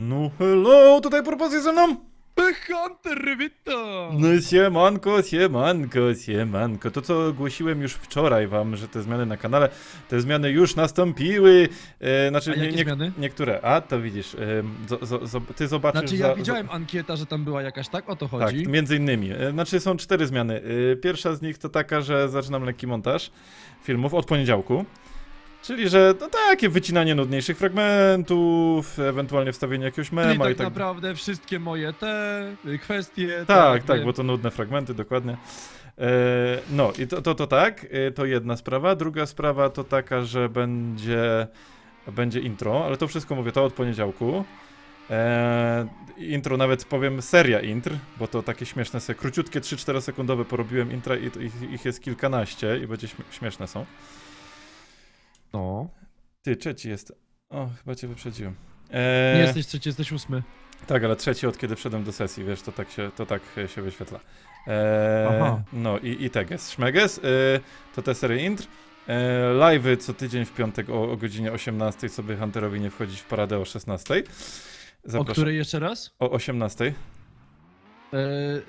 No hello, tutaj propozycja ze mną? Hunter, witam! No siemanko, siemanko, siemanko. To co ogłosiłem już wczoraj wam, że te zmiany na kanale, te zmiany już nastąpiły. E, znaczy, A jakie zmiany? niektóre. A, to widzisz, e, zo, zo, zo, ty zobaczysz... Znaczy za- ja widziałem ankieta, że tam była jakaś, tak? O to Tak, chodzi. między innymi. E, Znaczy są cztery zmiany. E, Pierwsza z nich to taka, że zaczynam lekki montaż filmów od poniedziałku. Czyli, że no takie wycinanie nudniejszych fragmentów, ewentualnie wstawienie jakiegoś Czyli mema tak i tak naprawdę wszystkie moje te y, kwestie. Tak, tak, nie? bo to nudne fragmenty, dokładnie. E, no i to, to, to tak, e, to jedna sprawa. Druga sprawa to taka, że będzie, będzie intro, ale to wszystko mówię, to od poniedziałku. E, intro nawet powiem seria intr, bo to takie śmieszne, króciutkie 3-4 sekundowe porobiłem intra i to ich, ich jest kilkanaście i będzie śmie- śmieszne są. No. Ty, trzeci jest. O, chyba cię wyprzedziłem. E, Nie jesteś trzeci, jesteś ósmy. Tak, ale trzeci od kiedy wszedłem do sesji, wiesz, to tak się, to tak się wyświetla. Eee, Aha. no i, i teges. Szmeges, e, to te serie intr. E, live'y co tydzień w piątek o, o godzinie 18 sobie Hunterowi nie wchodzić w paradę o 16. O której jeszcze raz? O 18. E,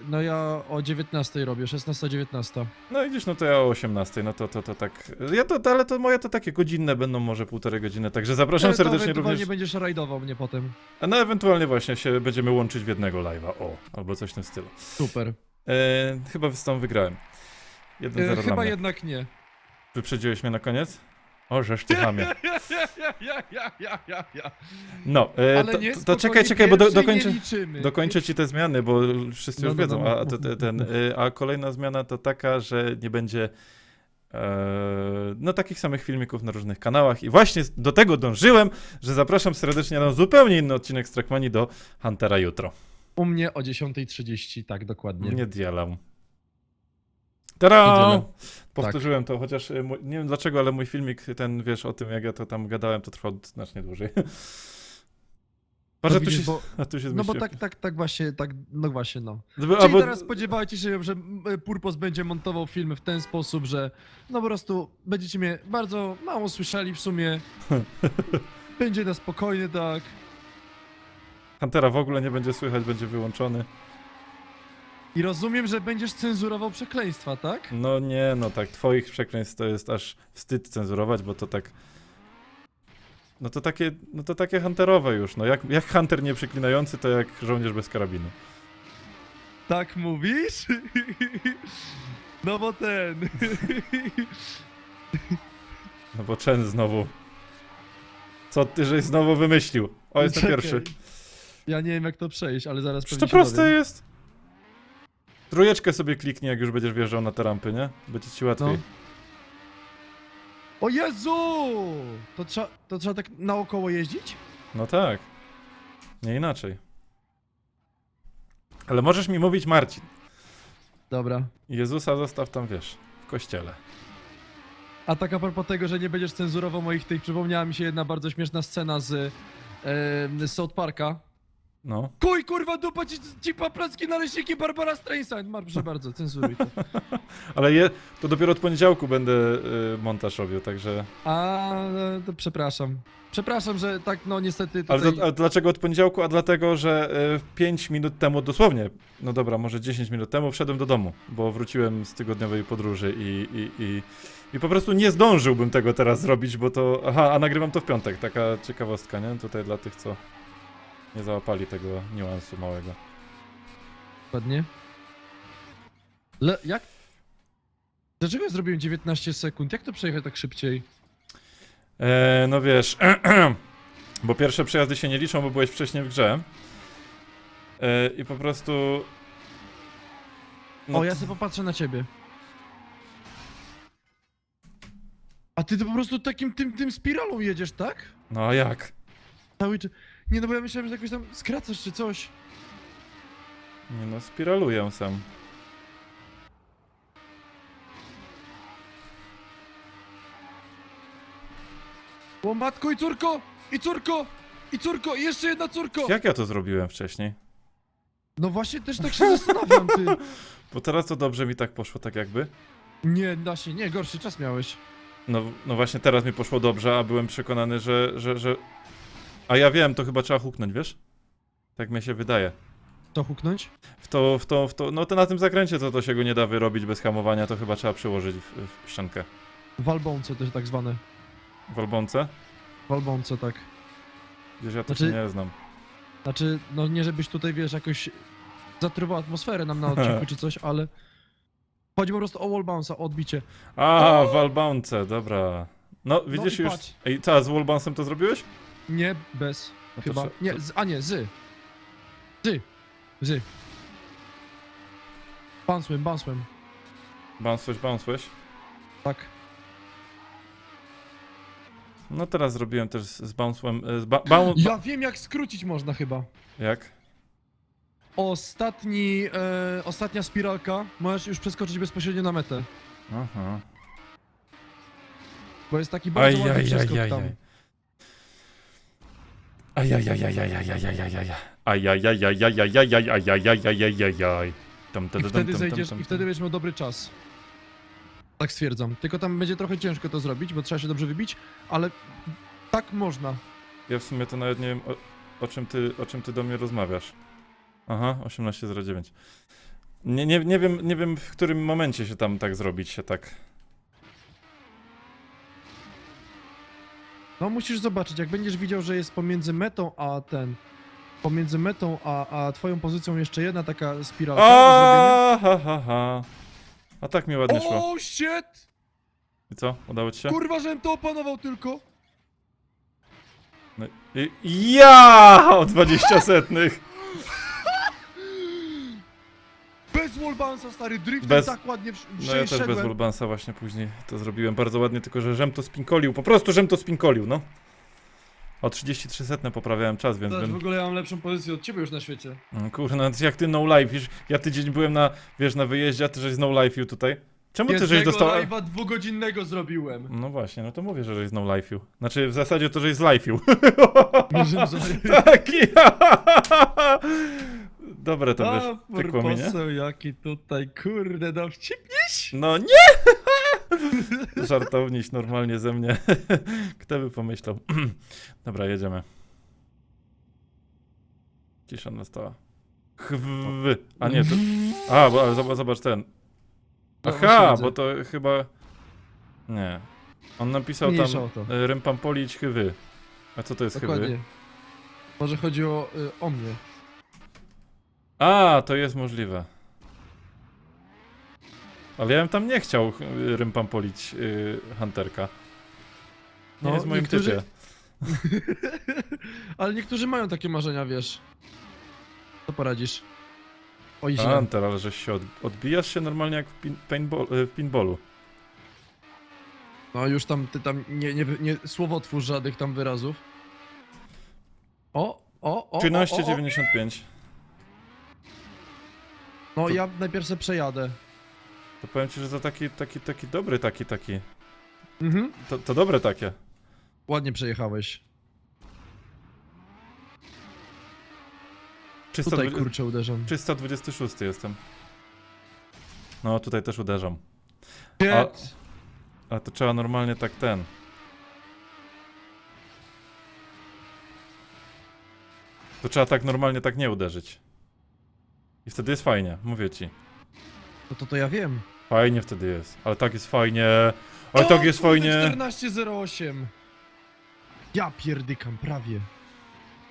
no ja o 19 robię, 16-19. No i gdzieś, no to ja o 18, no to, to, to tak. Ja to, ale to moje to takie godzinne będą, może półtorej godziny, także zapraszam serdecznie ewentualnie również. będziesz rajdował mnie potem. A no ewentualnie właśnie się będziemy łączyć w jednego live'a, o, albo coś w tym stylu. Super. E, chyba z tą wygrałem. 1-0 E, dla chyba mnie. jednak nie. Wyprzedziłeś mnie na koniec? O, żeż ty chamie. No, e, Ale to, nie, to, to spokojnie, czekaj, czekaj, bo do, pierwszej dokończę, liczymy. dokończę ci te zmiany, bo wszyscy No, już no, wiedzą, no, a, te, ten, e, a kolejna zmiana to taka, że nie będzie e, no takich samych filmików na różnych kanałach i właśnie do tego dążyłem, że zapraszam serdecznie na zupełnie inny odcinek z Trackmanii do Huntera jutro. U mnie o 10.30, tak dokładnie. Nie dzielam. Tada! Powtórzyłem to, chociaż mój, nie wiem dlaczego, ale mój filmik, ten wiesz o tym, jak ja to tam gadałem, to trwał znacznie dłużej. Patrz, No a tu się, widzisz, bo, a tu się no bo tak, tak, tak właśnie, tak, no właśnie, no. Czyli teraz spodziewajcie się, że m, Purpos będzie montował filmy w ten sposób, że no po prostu będziecie mnie bardzo mało słyszeli w sumie. Będzie na spokojnie, tak. Huntera w ogóle nie będzie słychać, będzie wyłączony. I rozumiem, że będziesz cenzurował przekleństwa, tak? No nie, no tak, twoich przekleństw to jest aż wstyd cenzurować, bo to tak... No to takie, no to takie hunterowe już, no jak, jak hunter nieprzeklinający, to jak żołnierz bez karabinu. Tak mówisz? No bo ten. No bo Chen znowu... Co ty, żeś znowu wymyślił? O, jestem Czekaj. pierwszy. Ja nie wiem jak to przejść, ale zaraz Przecież pewnie to się proste dowiem. jest. Trójeczkę sobie kliknij, jak już będziesz wjeżdżał na te rampy, nie? Będzie ci łatwiej. No. O Jezu! To trzeba, to trzeba tak naokoło jeździć? No tak. Nie inaczej. Ale możesz mi mówić Marcin. Dobra. Jezusa zostaw tam, wiesz, w kościele. A tak a propos tego, że nie będziesz cenzurował moich tych, przypomniała mi się jedna bardzo śmieszna scena z, e, z South Parka. No. Kuj, kurwa, dupa ci, ci paprocki naleśniki Barbara Streisand. Mar, proszę bardzo, cenzuruj to. Ale je, to dopiero od poniedziałku będę y, montaż robił, także... A, e, to przepraszam. Przepraszam, że tak, no niestety Ale, tutaj... to, a dlaczego od poniedziałku? A dlatego, że y, 5 minut temu, dosłownie, no dobra, może 10 minut temu wszedłem do domu, bo wróciłem z tygodniowej podróży i, i, i, i po prostu nie zdążyłbym tego teraz zrobić, bo to... Aha, a nagrywam to w piątek, taka ciekawostka, nie? Tutaj dla tych, co nie załapali tego niuansu małego. Dokładnie. Le, jak? Dlaczego ja zrobiłem 19 sekund? Jak to przejechać tak szybciej? E, no wiesz, bo pierwsze przejazdy się nie liczą, bo byłeś wcześniej w grze. E, I po prostu. No o, ja sobie popatrzę na ciebie. A ty to po prostu takim tym, tym spiralą jedziesz, tak? No a jak? Cały czas. Nie no, bo ja myślałem, że jakoś tam skracasz czy coś. Nie no, spiraluję sam. O matko i córko! I córko! I córko! I jeszcze jedna córko! Jak ja to zrobiłem wcześniej? No właśnie też tak się zastanawiam, ty. Bo teraz to dobrze mi tak poszło, tak jakby. Nie, da się, nie, gorszy czas miałeś. No, no właśnie teraz mi poszło dobrze, a byłem przekonany, że, że, że... A ja wiem, to chyba trzeba huknąć, wiesz? Tak mi się wydaje. To huknąć? W to, w to, w to, no to na tym zakręcie to, to się go nie da wyrobić bez hamowania, to chyba trzeba przyłożyć w, w ściankę. Walbące też tak zwane. W albonce? Walbące, tak. Gdzieś ja to Znaczy- się nie znam. Znaczy, no nie żebyś tutaj, wiesz, jakoś zatrywał atmosferę nam na odcinku czy coś, ale... Chodzi po prostu o wallbounce'a, o odbicie. A, w albonce, dobra. No, widzisz i już. patrz. Ej, co, z wallbouncem to zrobiłeś? Nie, bez. No chyba. Nie, z, a nie, z. Z. Z. Bansłem, bansłem. Bounsłeś, bounsłeś. Tak. No teraz zrobiłem też z z bounsłem, e, ba, Ja wiem jak skrócić można chyba. Jak? Ostatni, e, ostatnia spiralka. Możesz już przeskoczyć bezpośrednio na metę. Aha. Bo jest taki bardzo Aj, łatwy przeskok tam. I wtedy zejdziesz, i wtedy będziesz miał dobry czas. Tak stwierdzam. Tylko tam będzie trochę ciężko to zrobić, bo trzeba się dobrze wybić, ale tak można. Ja w sumie to nawet nie wiem, o, o, czym, ty, o czym ty do mnie rozmawiasz. Aha, 18.09. Nie, nie, nie, wiem, nie wiem, w którym momencie się tam tak zrobić, się tak. No musisz zobaczyć, jak będziesz widział, że jest pomiędzy metą a ten. Pomiędzy metą a, a twoją pozycją jeszcze jedna taka spiralka do. A, ha, ha, ha. A tak mi ładnie szło. O shit! I co? Udało ci się? Kurwa, żebym to opanował tylko! No, i, ja! O 20 setnych. Bez wallbounce'a, stary, driftem Bez- tak ładnie wsz- No ja też bez. Wallbansa właśnie później to zrobiłem bardzo ładnie, tylko że żem to spinkolił. Po prostu żem to spinkolił, no. O 33 setne poprawiałem czas, więc Zobacz, w bym... ogóle ja mam lepszą pozycję od ciebie już na świecie. Mm, Kurna, no jak ty no life, wiesz, ja tydzień byłem na, wiesz, na wyjeździe, a ty żeś no life tutaj. Czemu ty żeś Jednego dostał... live'a dwugodzinnego zrobiłem. No właśnie, no to mówię, że żeś no life Znaczy w zasadzie to żeś z life. Taki. Dobre to wiesz, A, pykło mi, nie? poseł, jaki tutaj, kurde, dowcipniś. No nie! Żartowniś normalnie ze mnie. Kto by pomyślał? Dobra, jedziemy. Cisza nastała. Chwy. A nie, to... A, bo, ale zobacz, zobacz ten. No, Aha, właśnie bo to chyba... Nie. On napisał Mniejsza tam o to. chywy. A co to jest chywy? Dokładnie. Może chodzi o, y, o mnie. A, to jest możliwe. Ale ja bym tam nie chciał y, Rympam polić y, Hunterka. Nie No, jest w moim niektórzy- typie. Ale niektórzy mają takie marzenia, wiesz. Co poradzisz? Źle. Hunter, ale żeś się od, odbijasz się normalnie jak w, pin, paintball, y, w pinballu. No już tam, ty tam nie, nie, nie słowotwórz żadnych tam wyrazów. O, o, o, o, o, o. 13,95. No ja najpierw se przejadę. To powiem ci, że to taki, taki, taki dobry, taki, taki. Mhm. To, to dobre takie. Ładnie przejechałeś. 320, Tutaj kurczę uderzam. 326 jestem. No, tutaj też uderzam. Shit. Ale to trzeba normalnie tak ten. To trzeba tak normalnie tak nie uderzyć. I wtedy jest fajnie, mówię ci. No to to ja wiem. Fajnie wtedy jest. Ale tak jest fajnie. Ale tak jest fajnie. 14.08. Ja pierdykam, prawie.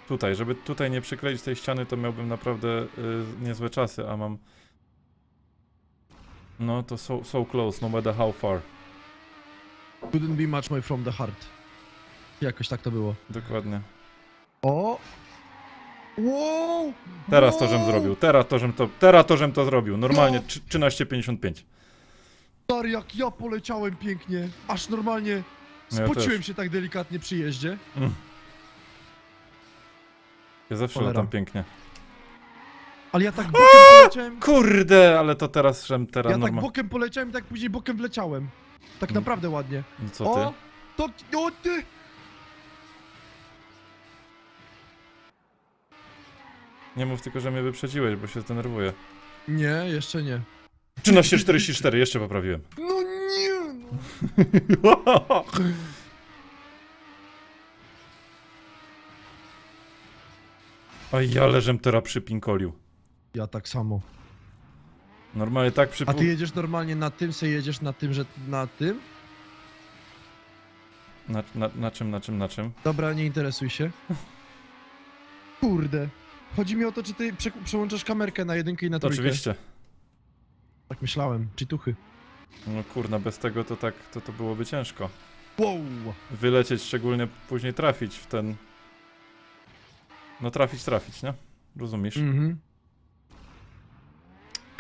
Tutaj, żeby tutaj nie przykleić tej ściany, to miałbym naprawdę y, niezłe czasy, a mam. No to so, so close, no matter how far. Couldn't be much more from the heart. Jakoś tak to było. Dokładnie. O! Wow! Teraz to, żem zrobił. Teraz to, żem to, teraz to, żem to zrobił. Normalnie No. trzy- 13,55. Stary, jak ja poleciałem pięknie. Aż normalnie No ja spociłem też. się tak delikatnie przy jeździe. Ja zawsze Cholera. latam pięknie. Ale ja tak bokiem poleciałem. Kurde, ale to teraz żem teraz Ja tak bokiem poleciałem i tak później bokiem wleciałem. Tak Mm. naprawdę ładnie. No Co ty? O! To... O ty! Nie mów tylko, że mnie wyprzedziłeś, bo się zdenerwuję. Nie, jeszcze nie. 13,44, jeszcze poprawiłem. No nie! No. Oj, ale żem teraz przypinkolił. Ja tak samo. Normalnie tak A przypu... ty jedziesz normalnie na tym, se jedziesz na tym, że na tym? Na, na, na czym, na czym, na czym? Dobra, nie interesuj się. Kurde. Chodzi mi o to, czy ty prze przełączasz kamerkę na jedynkę i na trójkę. oczywiście. Tak myślałem. Czytuchy. No kurna, bez tego to tak, to, to byłoby ciężko. Wow. Wylecieć, szczególnie później trafić w ten... No trafić, trafić, nie? Rozumiesz? Mhm.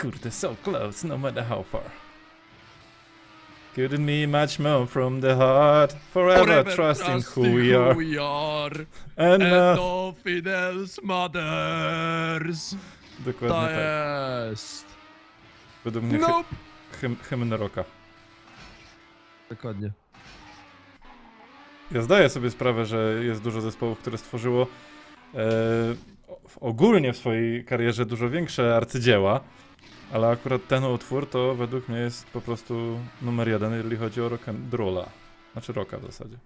Kurde, so close, no matter how far. Couldn't be much more from the heart. Forever, trusting who we are. we are. And And uh, nothing else matters. dokładnie To tak. jest. Według mnie hy, Nope. hym, hymn rocka. Dokładnie. Ja zdaję sobie sprawę, że jest dużo zespołów, które stworzyło e, o- ogólnie w swojej karierze dużo większe arcydzieła, ale akurat ten utwór to według mnie jest po prostu numer jeden, jeżeli chodzi o rock and rolla. Znaczy rocka w zasadzie.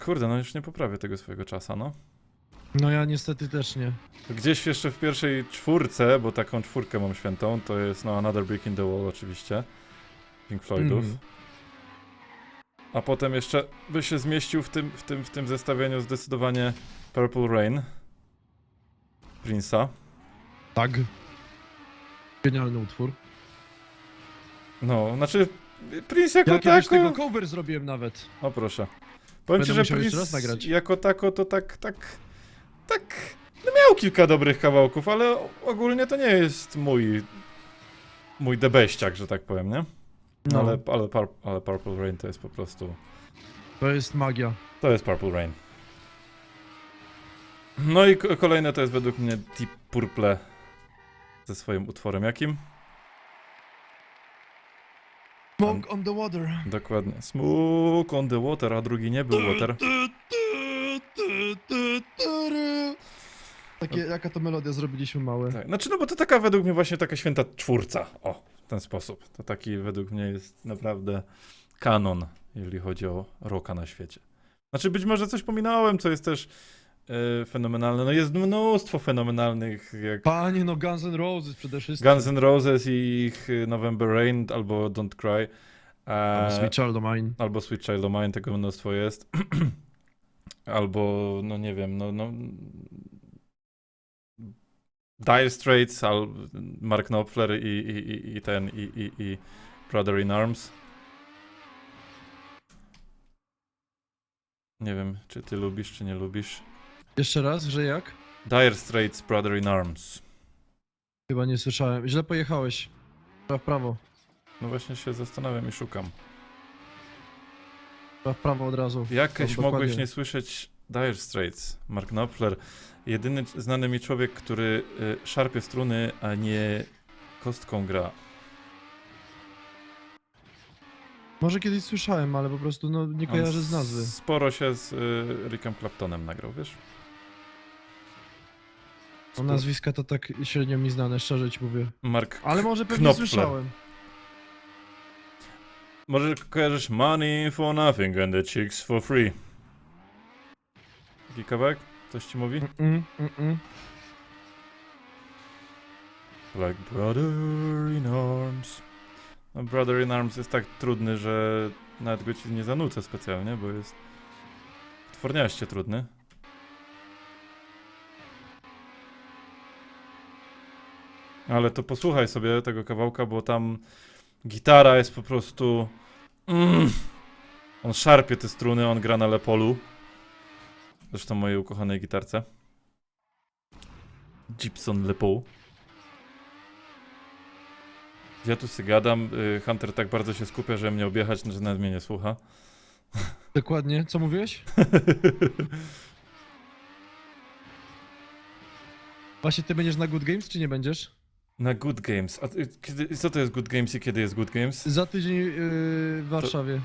Kurde, no już nie poprawię tego swojego czasa, no. No ja niestety też nie. Gdzieś jeszcze w pierwszej czwórce, bo taką czwórkę mam świętą, to jest no Another Brick in the Wall oczywiście. Pink Floydów. Mhm. A potem jeszcze by się zmieścił w tym, w tym, w tym zestawieniu zdecydowanie Purple Rain. Prince'a. Tak. Genialny utwór. No, znaczy Prince jako Ja tako... tego cover zrobiłem nawet. O proszę. Powiem Będę ci, że Prince jako tako to tak, tak, tak... No miał kilka dobrych kawałków, ale ogólnie to nie jest mój... Mój debeściak, że tak powiem, nie? No, Ale, ale, ale Purple Rain to jest po prostu... to jest magia. To jest Purple Rain. No i ko- kolejne to jest według mnie Deep Purple ze swoim utworem jakim? Smoke on the water. Dokładnie. Smoke on the water, a drugi nie był water. Takie, jaka to melodia zrobiliśmy małe. Tak. Znaczy, no bo to taka według mnie właśnie taka święta czwórca. O, w ten sposób. To taki według mnie jest naprawdę kanon, jeżeli chodzi o rocka na świecie. Znaczy, być może coś pominąłem, co jest też e, fenomenalne. No jest mnóstwo fenomenalnych, jak Panie, no Guns N' Roses przede wszystkim. Guns N' Roses i ich y, November Rain albo Don't Cry. E, Sweet Child of Mine. albo Sweet Child of Mine, tego mnóstwo jest. albo, no nie wiem, no... no Dire Straits, al, Mark Knopfler i, i, i, i ten, i, i, i Brother in Arms. Nie wiem, czy ty lubisz, czy nie lubisz. Jeszcze raz, że jak? Dire Straits, Brother in Arms. Chyba nie słyszałem. Źle pojechałeś. Trzeba w prawo. No właśnie się zastanawiam i szukam. Trzeba w prawo od razu. Jakieś mogłeś dokładnie. nie słyszeć Dire Straits, Mark Knopfler. Jedyny znany mi człowiek, który y, szarpie struny, a nie kostką gra. Może kiedyś słyszałem, ale po prostu no, nie On kojarzę z nazwy. Sporo się z y, Rickiem Claptonem nagrał, wiesz? O nazwiska to tak średnio mi znane, szczerze ci mówię. Mark. Ale może pewnie Knopfler. słyszałem. Może kojarzysz Money for Nothing and the Chicks for Free. Taki kawałek? Coś ci mówi? Mm, mm, mm. Like Brother in Arms. No, Brother in Arms jest tak trudny, że nawet go ci nie zanucę specjalnie, bo jest tworniaście trudny. Ale to posłuchaj sobie tego kawałka, bo tam gitara jest po prostu... Mm. On szarpie te struny, on gra na lepolu. Zresztą mojej ukochanej gitarce. Gibson Les Paul. Ja tu sobie gadam, y, Hunter tak bardzo się skupia, że mnie objechać, że nawet mnie nie słucha. Dokładnie, co mówiłeś? Właśnie ty będziesz na Good Games, czy nie będziesz? Na Good Games. A y, kiedy, co to jest Good Games i kiedy jest Good Games? Za tydzień yy, w Warszawie.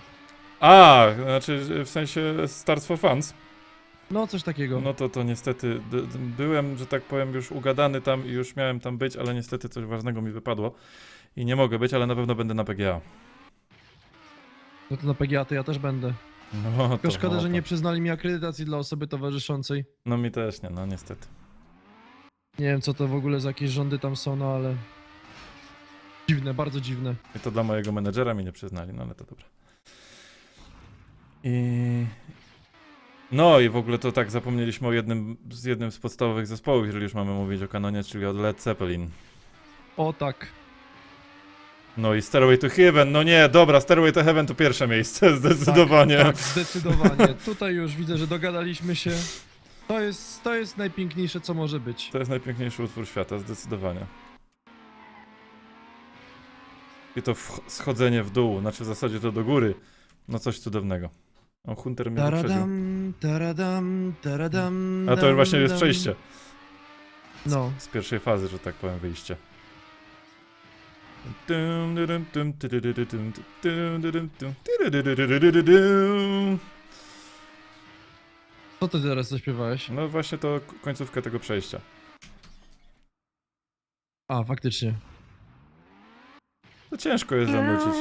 A, znaczy y, w sensie Stars for Fans. No, coś takiego. No to to niestety byłem, że tak powiem, już ugadany tam i już miałem tam być, ale niestety coś ważnego mi wypadło. I nie mogę być, ale na pewno będę na PGA. No to na PGA to ja też będę. No, Tylko to szkoda, że opa. nie przyznali mi akredytacji dla osoby towarzyszącej. No mi też nie, no niestety. Nie wiem, co to w ogóle za jakieś rządy tam są, no ale... Dziwne, bardzo dziwne. I to dla mojego menedżera mi nie przyznali, no ale to dobra. I... No i w ogóle to tak zapomnieliśmy o jednym z jednym z podstawowych zespołów, jeżeli już mamy mówić o kanonie, czyli o Led Zeppelin. O tak. No i Stairway to Heaven, no nie, dobra, Stairway to Heaven to pierwsze miejsce, zdecydowanie. Tak, tak, zdecydowanie. Tutaj już widzę, że dogadaliśmy się. To jest, to jest najpiękniejsze, co może być. To jest najpiękniejszy utwór świata, zdecydowanie. I to schodzenie w dół, znaczy w zasadzie to do góry, no coś cudownego. O, Hunter mnie wyprzedził. Taradam, taradam, taradam. A to już właśnie jest dam. przejście. No. z pierwszej fazy, że tak powiem, wyjście. Dum, dudum, dum, tududududum, dum, dudum, dum, tudududududum. Co ty teraz zaśpiewałeś? No właśnie to k- końcówka tego przejścia. A, faktycznie. To ciężko jest zanucić.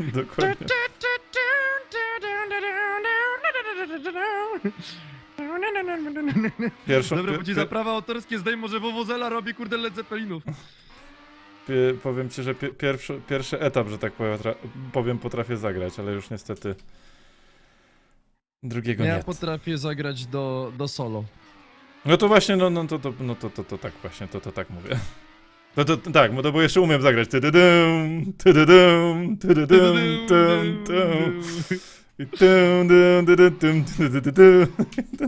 Dokładnie. Pierwszą, Dobra, bo ci pie- za prawa autorskie zdej może Wowozela robi kurde Led Zeppelinów. pie- powiem ci, że pie- pierwszy, pierwszy etap, że tak powiem, tra- powiem, potrafię zagrać, ale już niestety drugiego Ja nie. potrafię zagrać do, do solo. No to właśnie, no, no, to, to, no to, to, to tak właśnie, to, to tak mówię. To, to, tak, bo to bo jeszcze umiem zagrać. Tydydum, tydydum, tydydum. I.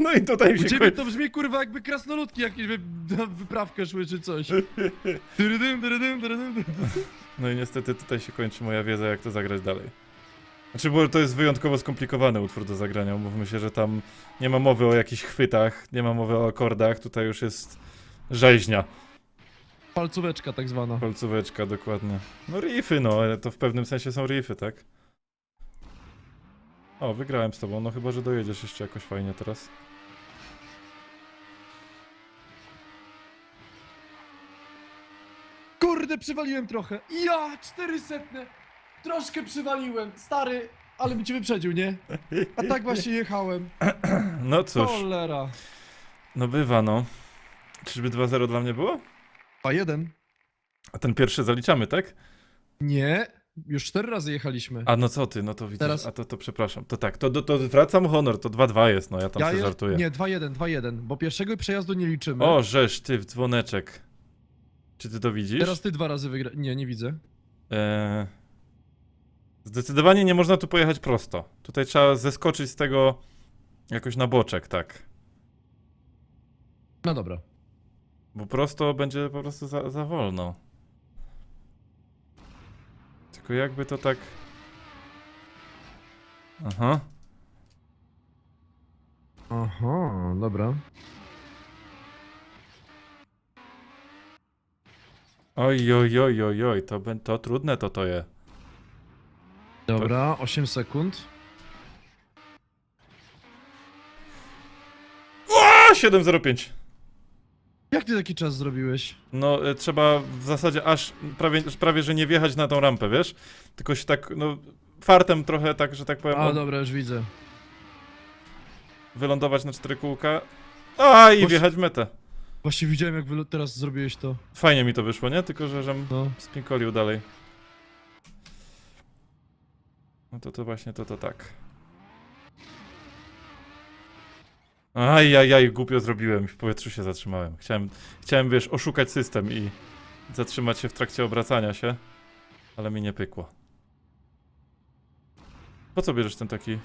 No i tutaj U się ciebie kończy. to brzmi kurwa jakby krasnoludki jakieś wy, na wyprawkę szły czy coś. Tyrydym, tyrydym, tyrydym. No i niestety tutaj się kończy moja wiedza, jak to zagrać dalej. Znaczy, bo to jest wyjątkowo skomplikowany utwór do zagrania. Mówmy się, że tam nie ma mowy o jakichś chwytach, nie ma mowy o akordach. Tutaj już jest rzeźnia. Palcóweczka tak zwana. Palcóweczka, dokładnie. No riffy, no, ale to w pewnym sensie są riffy, tak? O, wygrałem z tobą, no chyba, że dojedziesz jeszcze jakoś fajnie teraz. Kurde, przywaliłem trochę. Ja, cztery setne. Troszkę przywaliłem. Stary, ale by cię wyprzedził, nie? A tak właśnie jechałem. No cóż, Cholera. no bywa, no. Czyżby 2-0 dla mnie było? A jeden? A ten pierwszy zaliczamy, tak? Nie, już cztery razy jechaliśmy. A no co ty, no to widzisz, Teraz- a to, to przepraszam. To tak, to, to, to zwracam honor, to 2-2 jest, no ja tam sobie je- żartuję. Nie, 2-1, 2-1, bo pierwszego przejazdu nie liczymy. O, żeż ty w dzwoneczek. Czy ty to widzisz? Teraz ty dwa razy wygra... Nie, nie widzę. Eee, zdecydowanie nie można tu pojechać prosto. Tutaj trzeba zeskoczyć z tego jakoś na boczek, tak. No dobra. Bo prosto będzie po prostu za, za wolno. Tylko jakby to tak... Aha. Aha, dobra. Oj, oj, oj, oj, oj, to, bę- to trudne to to je. Dobra, 8 sekund. A, 7.05. Jak ty taki czas zrobiłeś? No, y, trzeba w zasadzie aż prawie, prawie, że nie wjechać na tą rampę, wiesz? Tylko się tak, no, fartem trochę tak, że tak powiem, A, dobra, już widzę. wylądować na cztery kółka. A, i Boś- wjechać w metę. Właśnie widziałem, jak wylo- teraz zrobiłeś to. Fajnie mi to wyszło, nie? Tylko, że żem No. spinkolił dalej. No to to właśnie to to tak. Ajajaj, głupio zrobiłem. W powietrzu się zatrzymałem. Chciałem, chciałem, wiesz, oszukać system i zatrzymać się w trakcie obracania się, ale mi nie pykło. Po co bierzesz ten taki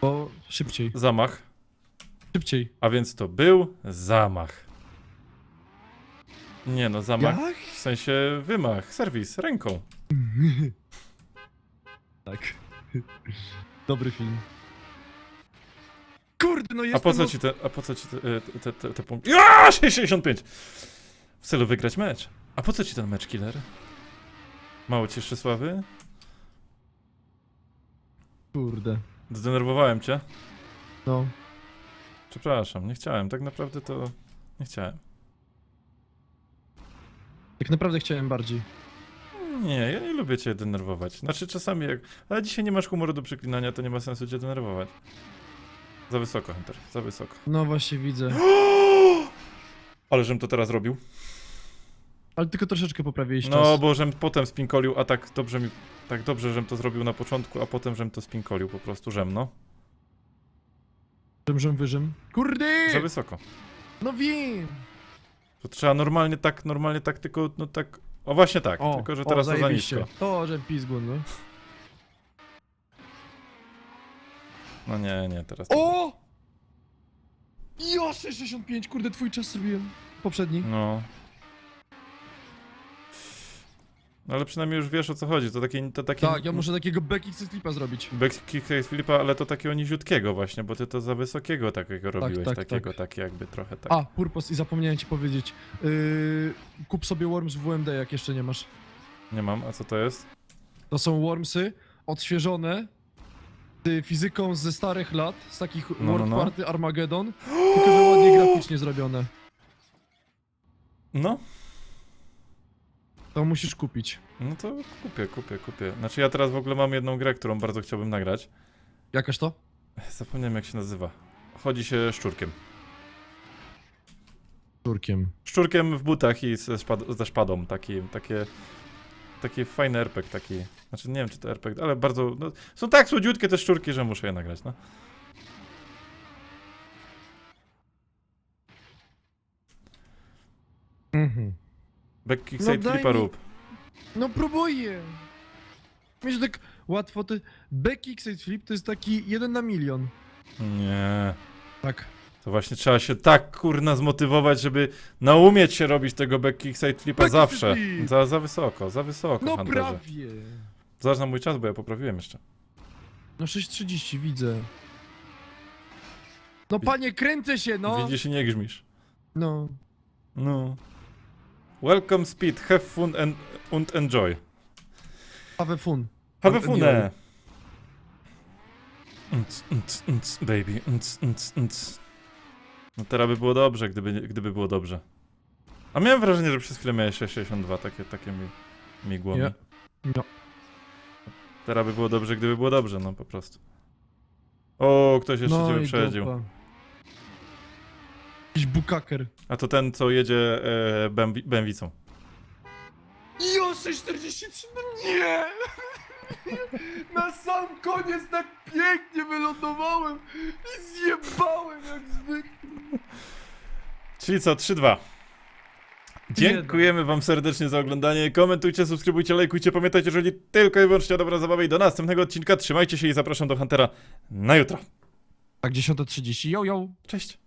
Bo szybciej, zamach? szybciej. A więc to był zamach. Nie no, zamach Jak? w sensie wymach, serwis, ręką. tak. Dobry film. Kurde, no A jestem... po co ci te, a po co ci te, e, te, te, te punkty? Ja, 65! W celu wygrać mecz. A po co ci ten mecz, killer? Mało ci jeszcze sławy? Kurde. Zdenerwowałem cię? No. Przepraszam, nie chciałem, tak naprawdę to nie chciałem. Tak naprawdę chciałem bardziej. Nie, ja nie lubię cię denerwować. Znaczy czasami jak... Ale dzisiaj nie masz humoru do przeklinania, to nie ma sensu cię denerwować. Za wysoko, Hunter, za wysoko. No właśnie widzę. Ale żem to teraz robił. Ale tylko troszeczkę poprawiłeś No, czas. bo żem potem spinkolił, a tak dobrze mi... Tak dobrze, żem to zrobił na początku, a potem żem to spinkolił po prostu, żem, no. Żem, żem, wyżem. Kurde! Za wysoko. No wiem! To trzeba normalnie tak, normalnie tak, tylko no tak... O właśnie tak, O, tylko że o, teraz to za zajebiście. nisko. To, że pizgun, no. No nie, nie, teraz... O! Ja 65, kurde, twój czas zrobiłem. Poprzedni. No. No ale przynajmniej już wiesz o co chodzi, to takie... To takie Tak, ja muszę takiego backkick flipa zrobić. Backkick Filipa, ale to takiego niziutkiego właśnie, bo ty to za wysokiego takiego robiłeś, tak, takiego, tak. takie jakby trochę tak. A, Purpos, i zapomniałem ci powiedzieć. Yy, kup sobie Worms w WMD, jak jeszcze nie masz. Nie mam, a co to jest? To są Wormsy odświeżone z fizyką ze starych lat, z takich No, no, World no. Party Armageddon, tylko że ładnie graficznie zrobione. No, To musisz kupić. no to kupię, kupię, kupię. Znaczy ja teraz w ogóle mam jedną grę, którą bardzo chciałbym nagrać. Jakaż to? Zapomniałem jak się nazywa. Chodzi się szczurkiem. Turkiem. Szczurkiem w butach i ze, szpad ze szpadą, taki, takie... Taki fajny RPG, taki... Znaczy nie wiem czy to RPG, ale bardzo... No, są tak słodziutkie te szczurki, że muszę je nagrać, no. Mhm. Backkick No side daj flipa mi- rób. No próbuję. Myślę, że tak łatwo, to backkick side flip to jest taki jeden na milion. Nie... Tak. To właśnie trzeba się tak kurna zmotywować, żeby naumieć się robić tego backkick side flipa Backkick zawsze. side flip. Za, za wysoko, za wysoko, No Hunterze. prawie. Zobacz na mój czas, bo ja poprawiłem jeszcze. No 6.30 widzę. No panie, kręcę się, no. Widzisz i nie grzmisz. No. No. Welcome speed, have fun and, and enjoy. Have fun. Have And fun! enjoy. Unc, unc, unc, baby, unc, unc, unc. No teraz by było dobrze, gdyby, gdyby było dobrze. A miałem wrażenie, że przez chwilę miałeś 662, takie, takie mi, migło mi. Nie. No. Teraz by było dobrze, gdyby było dobrze, no po prostu. O, ktoś jeszcze no cię i wyprzedził. dupa. Jakiś bukaker. A to ten, co jedzie e, bębi- bębicą. Jo, 6.43, no nie! Na sam koniec tak pięknie wylądowałem i zjebałem jak zwykle. Czyli co, 3-2. Dziękujemy wam serdecznie za oglądanie. Komentujcie, subskrybujcie, lajkujcie. Pamiętajcie, że chodzi tylko i wyłącznie o dobra zabawa i do następnego odcinka. Trzymajcie się i zapraszam do Huntera na jutro. Tak, 10.30, yo, yo. Cześć.